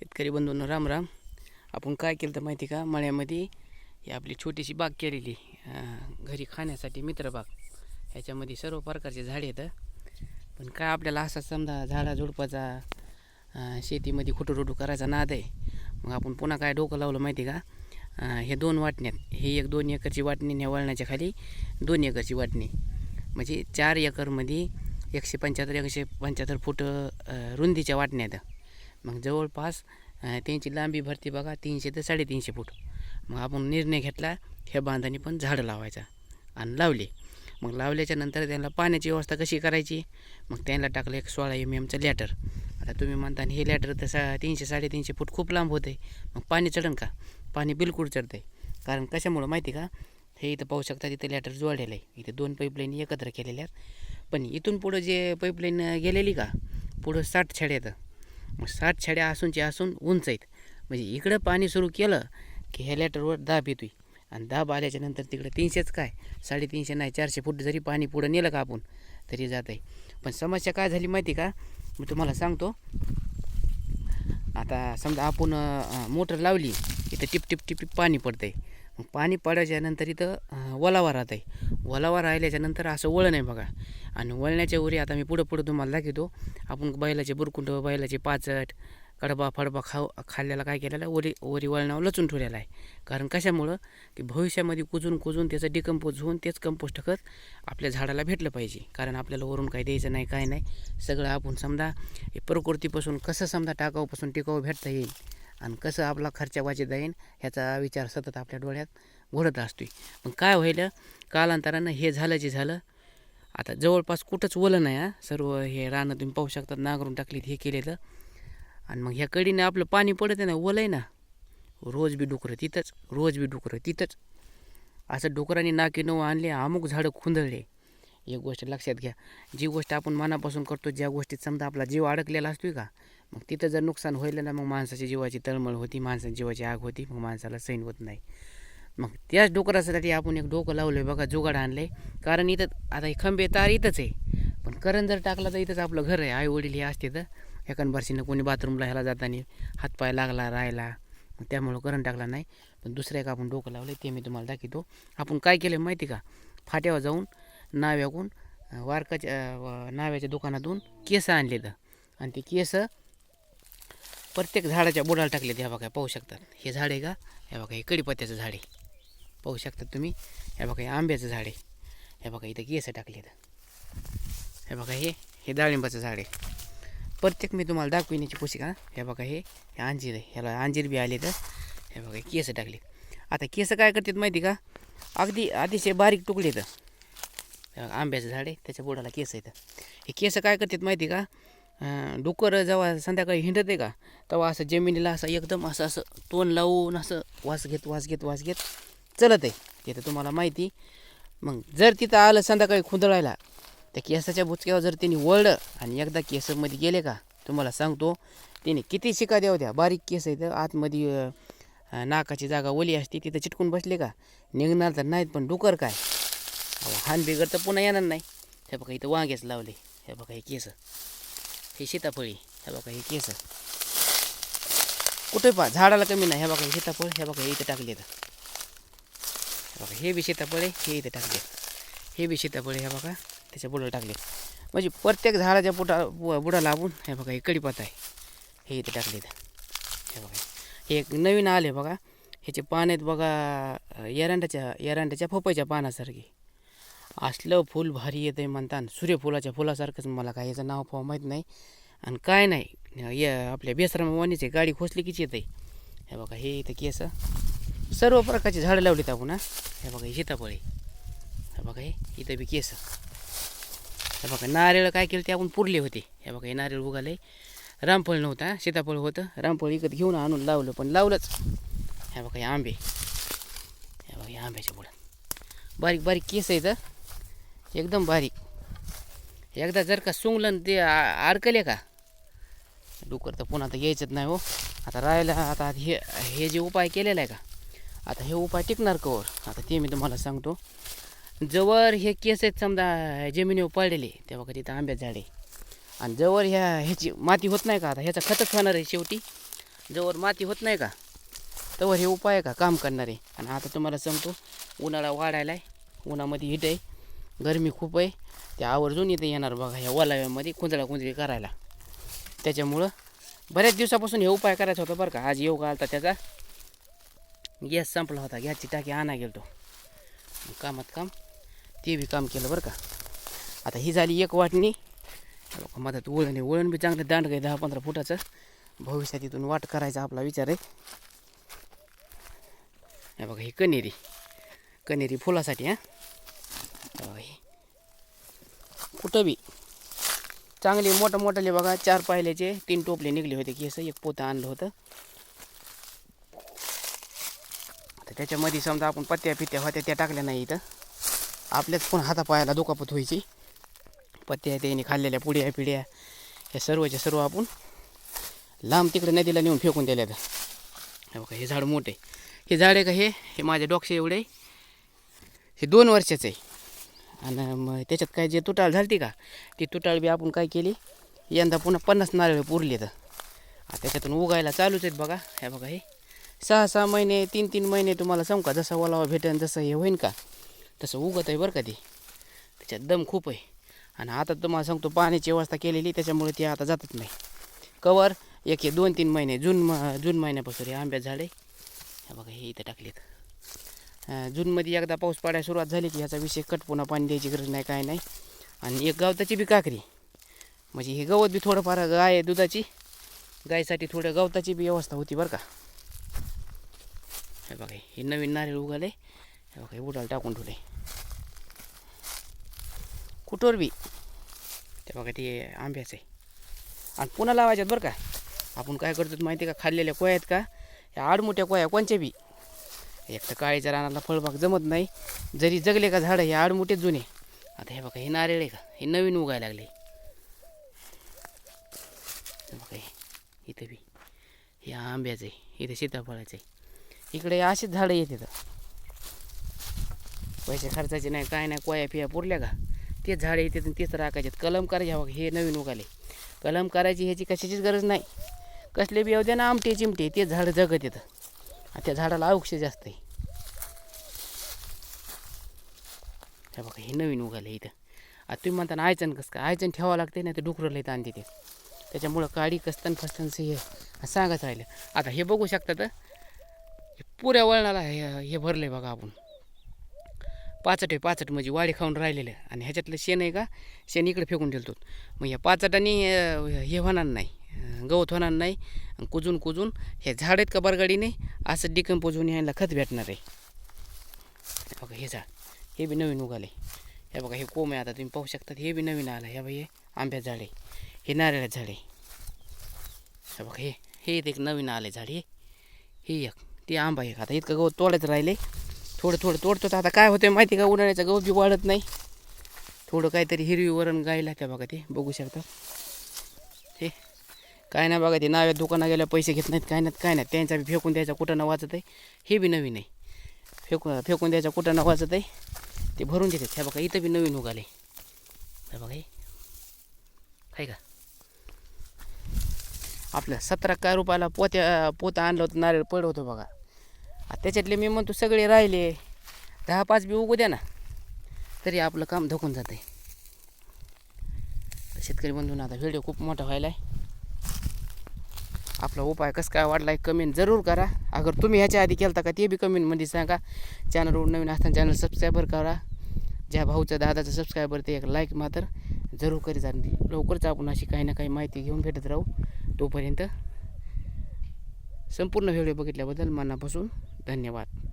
शेतकरी बंधूंनो राम राम. आपण काय केलं तर माहिती का? मळ्यामध्ये ही आपली छोटीशी बाग केलेली घरी खाण्यासाठी मित्रबाग ह्याच्यामध्ये सर्व प्रकारचे झाडे येतं. पण काय आपल्याला असा समजा झाडा झुडपाचा शेतीमध्ये खुटूरुटू करायचा नाद आहे. मग आपण पुन्हा काय डोकं लावलं माहिती का? हे दोन वाटण्यात. हे एक दोन एकरची वाटणी आणि ह्या वळणाच्या खाली दोन एकरची वाटणी. म्हणजे चार एकरमध्ये एकशे पंच्याहत्तर एकशे पंच्याहत्तर फूट रुंदीच्या वाटण्यात मग जवळपास त्यांची लांबी भरती बघा तीनशे ते साडेतीनशे फूट. मग आपण निर्णय घेतला ह्या बांधाने पण झाडं लावायचा. आणि लावले. मग लावल्याच्या नंतर त्यांना पाण्याची व्यवस्था कशी करायची? मग त्यांना टाकलं एक सोळा एम एमचं लॅटर आता तुम्ही म्हणता हे लॅटर तर सा तीनशे साडेतीनशे फूट खूप लांब होते मग पाणी चढन का? पाणी बिलकुल चढतं आहे कारण कशामुळं माहिती का? हे इथं पाहू शकता तिथं लॅटर जोडलेलं आहे. इथे दोन पाईपलाईन एकत्र केलेल्या आहेत. पण इथून पुढं जे पाईपलाईन गेलेली का? पुढं साठ छेड येतं मग साठ छड्या असूनचे असून उंच आहेत. म्हणजे इकडं पाणी सुरू केलं की ह्या लॅटरवर दाब येतोय. आणि दाब आल्याच्यानंतर तिकडं तीनशेच काय? साडेतीनशे नाही चारशे फूट जरी पाणी पुढं नेलं का आपण तरी जात आहे पण समस्या काय झाली माहिती का? मी तुम्हाला सांगतो. आता समजा आपण मोटर लावली इथं टिप टिप टिप टिप पाणी पडतं आहे पाणी पडायच्यानंतर इथं ओलावा राहत आहे ओलावा राहिल्याच्यानंतर असं वळण आहे बघा. आणि वळण्याच्या वरी आता मी पुढं पुढं तुम्हाला दाखवतो. आपण बैलाचे बुरकुंड बैलाचे पाचट कडबा फडबा खाऊ खाल्ल्याला काय केलेलं आहे? वरी वरी वळणावर लचून ठेवलेलं आहे. कारण कशामुळं? की भविष्यामध्ये कुजून कुजून त्याचं डिकम्पोज होऊन तेच कंपोस्ट खत आपल्या झाडाला भेटलं पाहिजे. कारण आपल्याला वरून काही द्यायचं नाही काय नाही. सगळं आपण समजा हे प्रकृतीपासून कसं समजा टाकाऊपासून टिकाऊ भेटता येईल? आणि कसं आपला खर्च वाचत येईल ह्याचा विचार सतत आपल्या डोळ्यात घोडत आहे मग काय व्हायलं? कालांतरानं हे झालं जे झालं. आता जवळपास कुठंच वलं नाही हा. सर्व हे रानं तुम्ही पाहू शकतात नांगरून टाकलीत हे केलेलं. आणि मग ह्या कडीनं आपलं पाणी पडत आहे ना वलं आहे ना. रोज बी डुकरं तिथंच रोज बी डुकरं तिथंच. असं डुकरांनी नाकी नऊ आणले अमुक झाडं खुंदळले. एक गोष्ट लक्षात घ्या. जी गोष्ट आपण मनापासून करतो ज्या गोष्टीत समजा आपला जीव अडकलेला असतोय का मग तिथं जर नुकसान होईल ना मग माणसाच्या जीवाची तळमळ होती माणसाच्या जीवाची आग होती मग माणसाला सैन होत नाही. मग त्याच डोकरासाठी आपण एक डोकं लावलं आहे बघा जुगाड आणलं आहे कारण इथं आता हे खंबे तार इथंच आहे. पण करंट जर टाकला तर इथंच आपलं घर आहे. आई वडील हे असते तर. एकांबरशीनं कोणी बाथरूमला ह्याला जाताना हातपाय लागला राहिला. मग त्यामुळं करंट टाकला नाही. पण दुसरं एक आपण डोकं लावलं ते मी तुम्हाला दाखवतो. आपण काय केलं माहिती का? फाट्यावर जाऊन नाव्याकून वारकाच्या नाव्याच्या दुकानातून केस आणलेत. आणि ते केस प्रत्येक झाडाच्या बुडाला टाकलेत ह्या बघा पाहू शकतात हे झाड आहे का? हे बघा हे कडीपत्त्याचं झाड आहे. पाहू शकतात तुम्ही हे बघा हे आंब्याचं झाड आहे. हे बघा इथं केस टाकलेत. हे बघा हे हे डाळिंबाचं झाड आहे. प्रत्येक मी तुम्हाला दाखविण्याची याची पुस्तिका. हे बघा हे हे अंजीर आहे. ह्याला अंजीर बी आले तर हे बघा केस टाकले आता केस काय करतात माहिती का? अगदी अतिशय बारीक तुकडे तर आंब्याचं झाड आहे त्याच्या बुडाला केस येतं हे केस काय करतात माहिती का? डुकर जेव्हा संध्याकाळी हिंडत आहे का तेव्हा असं जमिनीला असं एकदम असं असं तोंड लावून असं वास घेत वास घेत वास घेत चलत आहे. तिथं तुम्हाला माहिती. मग जर तिथं आलं संध्याकाळी खुंदळायला त्या केसाच्या बुचक्यावर जर त्यांनी वळलं आणि एकदा केसमध्ये गेले का तुम्हाला सांगतो त्याने किती शिका द्याव द्या बारीक केस आहेत. आतमध्ये नाकाची जागा ओली असते तिथं चिटकून बसले का निघणार तर नाहीत पण डुकर काय? हान बिगड तर पुन्हा येणार नाही. हे बघा इथं वांग्याच लावले हे बघा हे केस. हे सीताफळी हे बघा हे केस. कुठे पहा झाडाला कमी नाही. हे बघा हे सीताफळ हे बघा हे इथं टाकले तर हे बघा हे बी सीताफळ आहे हे इथं टाकले हे बी सीताफळ आहे हे बघा त्याच्या बुडाला टाकले म्हणजे प्रत्येक झाडाच्या बुटा बुडा लावून हे बघा हे कडीपात आहे. हे इथं टाकले हे बघा. हे एक नवीन आले बघा. ह्याचे पान आहेत बघा अं, एरंडाच्या फोपाच्या पानासारखी. असलं फूल भारी येतं आहे म्हणतात सूर्यफुलाच्या फुलासारखंच मला काय याचं नाव पाव माहीत नाही. आणि काय नाही या आपल्या बेसरामावानीचे गाडी खोसली कीच येतं आहे हे बघा हे इथं केस. सर्व प्रकारची झाडं लावलीत आपण हे. बघा हे सीताफळे. हे बघा हे इथं बी केस. हे बघा नारळ काय केलं ते आपण पुरले होते. हे बघा हे नारळ उगाले रामफळ नव्हता सीताफळ होतं. रामफळ इकत घेऊन आणून लावलं पण लावलंच. हे बघा हे आंबे. हे बघा हे आंब्याच्या पुढं. बारीक बारीक केस आहे तर एकदम बारीक. एकदा जर का सुंगलं ते आ- अडकले का डुकर तर पुन्हा आता यायचंच नाही हो. आता राहायला आता हे हे जे उपाय केलेला आहे का आता हे उपाय टिकणार कवर आता ते मी तुम्हाला सांगतो. जवळ हे केस आहेत समजा जमिनीवर पडलेले तेव्हा का तिथं आंब्यात झाडे. आणि जवळ ह्या ह्याची माती होत नाही का आता ह्याचा खतच होणार आहे शेवटी. जवळ माती होत नाही का तवर हे उपाय आहे का काम करणार? आहे आणि आता तुम्हाला सांगतो उन्हाळा वाढायला आहे उन्हामध्ये हिट आहे. गरमी खूप आहे. ते आवर्जून इथे येणार बघा ह्या ओलाव्यामध्ये कुंजळा कुंजळी करायला. त्याच्यामुळं बऱ्याच दिवसापासून हे उपाय करायचा होता बरं का. आज येऊ घालता त्याचा. गॅस संपला होता. गॅसची टाकी आणा गेलतो. मग कामात काम ते बी काम केलं बरं का. आता ही झाली एक वाटणी. मधात वळण आहे. वळण बी चांगलं दांड आहे दहा पंधरा फुटाचं. भविष्यात इथून वाट करायचा आपला विचार आहे. बघा ही कनेरी. कनेरी फुलासाठी हां. कुठं बी. चांगले मोठं मोठाले बघा चार पायल्याचे तीन टोपले निघले होते केस एक पोतं आणलं होतं. तर त्याच्यामध्ये समजा आपण पत्त्या पित्त्या होत्या त्या टाकल्या नाही इथं. आपल्याच पण हातापायाला दुखापत व्हायची. पत्त्या त्याने खाल्लेल्या पुड्या पिढ्या हे सर्वच्या सर्व आपण लांब तिकडे नदीला नेऊन फेकून दिल्या तर बघा हे झाड मोठे हे झाड आहे का हे? हे माझ्या डोक्या एवढे हे दोन वर्षाचं आहे. आणि मग त्याच्यात काय जे तुटाळ झाली का ती तुटाळ बी आपण काय केली? यंदा पुन्हा पन्नास नारळ पुरले तर. त्याच्यातून उगायला चालूच आहेत बघा. हे बघा हे. सहा सहा महिने तीन तीन महिने तुम्हाला सांगू का जसा ओलावा भेटेन जसं हे होईन का? तसं उगत आहे बरं का ते. त्याच्यात दम खूप आहे. आणि आता तुम्हाला सांगतो पाण्याची व्यवस्था केलेली त्याच्यामुळे ते आता जातच नाही. कवर एक हे दोन तीन महिने जून म जून महिन्यापासून हे आंब्यात झाडे हे बघा हे इथं टाकलेत. जूनमध्ये एकदा पाऊस पडायला सुरुवात झाली की ह्याचा विषय कट पुन्हा पाणी द्यायची गरज नाही काय नाही. आणि एक गवताची बी काकरी. म्हणजे हे गवत बी थोडंफार गाय आहे दुधाची. गायसाठी थोडं गवताची बी व्यवस्था होती बरं का. हे बघा हे नवीन नारळ उगाले. हे बघा हे उडाला टाकून ठेवले. कुठोर बी. ते बघा ते आंब्याचं आहे. आणि पुन्हा लावायच्यात बरं का. आपण काय करतो माहिती आहे का? खाल्लेल्या कोया आहेत का? या आडमोठ्या कोया कोणच्या बी? एक तर काळीच्या रानाला फळबाग जमत नाही. जरी जगले का झाडं हे आडमोठे जुने. आता हे बघा हे नारळ आहे का? हे नवीन उगायला लागले. बघा इथं बी. हे आंब्याचं आहे इथं सीताफळाचं आहे. इकडे असेच झाडं येतात पैसे खर्चाचे नाही काय नाही कोया फिया पुरल्या का? तेच झाडं येतात आणि तेच राखायचे कलम करायचे बघा हे नवीन उगाले. कलम करायची ह्याची कशाचीच गरज नाही. कसले बी येऊ द्या ना आमटे चिमटे तेच झाडं जगत येतं त्या झाडाला औक्ष जास्त आहे. हे बघा हे नवीन उगाले इथं. आता तुम्ही म्हणता ना आयचण कसं काय? आयचण ठेवावं लागते नाही तर डुकरं येतं आणते ते. त्याच्यामुळं काडी कस्तन फस्तनचं हे सांगत राहिलं. आता हे बघू शकता तर हे पुऱ्या वळणाला हे हे भरलं आहे बघा आपण. पाचट आहे पाचट म्हणजे वाडी खाऊन राहिलेलं. आणि ह्याच्यातलं शेण आहे का? शेण इकडे फेकून ठेवतो मग या पाचटाने हे होणार नाही. गवत होणार नाही. आणि कुजून कुजून हे झाड आहेत का बरगाडीने? असं डिकम्पोज होऊन ह्याला खत भेटणार आहे. बघा हे झाड. हे बी नवीन उगाले. हे बघा हे कोंब आहे आता. तुम्ही पाहू शकता हे बी नवीन आलं. हे बघा हे आंब्याचं झाड. आहे हे नारळाचं झाड. आहे हे बघा हे हे एक नवीन आलं झाड. हे हे एक ते आंबा एक. आता इतकं गवत तोडायचं राहिले. थोडं थोडं तोडतो तर आता काय होतं माहिती का? उन्हाळ्याचं गवत बी वाढत नाही. थोडं काहीतरी हिरवी वरण गायला त्या बघा ते. बघू शकता. हे काय नाही बघा ते नाव्या दुकानात गेल्या पैसे घेत नाहीत काय नाहीत काय नाही त्यांचा बी फेकून द्यायचा कुठं न वाचत आहे. हे बी नवीन आहे. फेकून फेकून द्यायचा कुठं न वाचत आहे. ते भरून देतात. त्या बघा इथं बी नवीन उगाले. बघा हे. आहे का? आपल्या सतरा काय रुपयाला पोत्या पोतं आणलं होतं नारळ पड होतं बघा. आता त्याच्यातले मी म्हणतो सगळे राहिले. दहा पाच बी उगू द्या ना. तरी आपलं काम धकून जातं आहे शेतकरी बंधून आता व्हिडिओ खूप मोठा व्हायला आहे आपला उपाय कसं काय वाढला आहे कमेंट जरूर करा. अगर तुम्ही ह्याच्या आधी केलता का ते बी कमेंटमध्ये सांगा. चॅनलवर नवीन असताना चॅनल सबस्क्रायबर करा. ज्या भाऊच्या दादाचं सबस्क्रायबर ते एक लाईक मात्र जरूर करीत जा. लवकरच आपण अशी काही ना काही माहिती घेऊन भेटत राहू. तोपर्यंत संपूर्ण व्हिडिओ बघितल्याबद्दल मनापासून धन्यवाद.